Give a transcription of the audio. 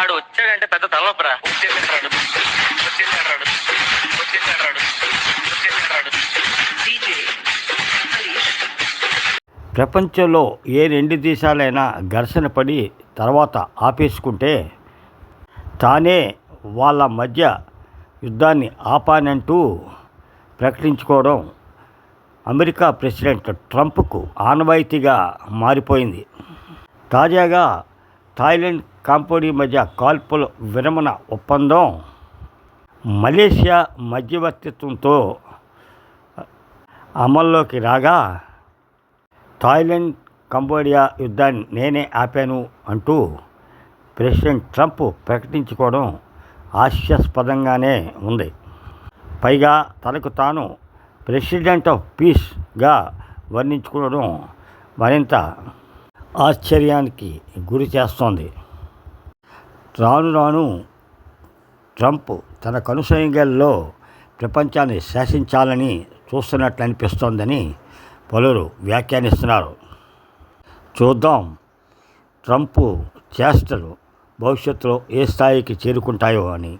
ఆడు వచ్చాడంటే పెద్ద తలనొప్పరా వచ్చేసాడు. వచ్చేసాడు. వచ్చేసాడు. వచ్చేసాడు. డీజే. ప్రపంచంలో ఏ రెండు దేశాలైనా ఘర్షణ పడి తర్వాత ఆపేసుకుంటే తానే వాళ్ళ మధ్య యుద్ధాన్ని ఆపానంటూ ప్రకటించుకోవడం అమెరికా ప్రెసిడెంట్ ట్రంప్కు ఆనవాయితీగా మారిపోయింది. తాజాగా థాయిలాండ్ కాంబోడియా మధ్య కాల్పుల విరమణ ఒప్పందం మలేషియా మధ్యవర్తిత్వంతో అమల్లోకి రాగా థాయిలాండ్ కంబోడియా యుద్ధాన్ని నేనే ఆపాను అంటూ ప్రెసిడెంట్ ట్రంప్ ప్రకటించుకోవడం హాస్యాస్పదంగానే ఉంది. పైగా తనకు తాను ప్రెసిడెంట్ ఆఫ్ పీస్గా వర్ణించుకోవడం మరింత ఆశ్చర్యానికి గురి చేస్తోంది. రాను రాను ట్రంప్ తన కనుసైగల్లో ప్రపంచాన్ని శాసించాలని చూస్తున్నట్లు అనిపిస్తోందని పలువురు వ్యాఖ్యానిస్తున్నారు. చూద్దాం ట్రంప్ చేష్టలు భవిష్యత్తులో ఏ స్థాయికి చేరుకుంటాయో అని.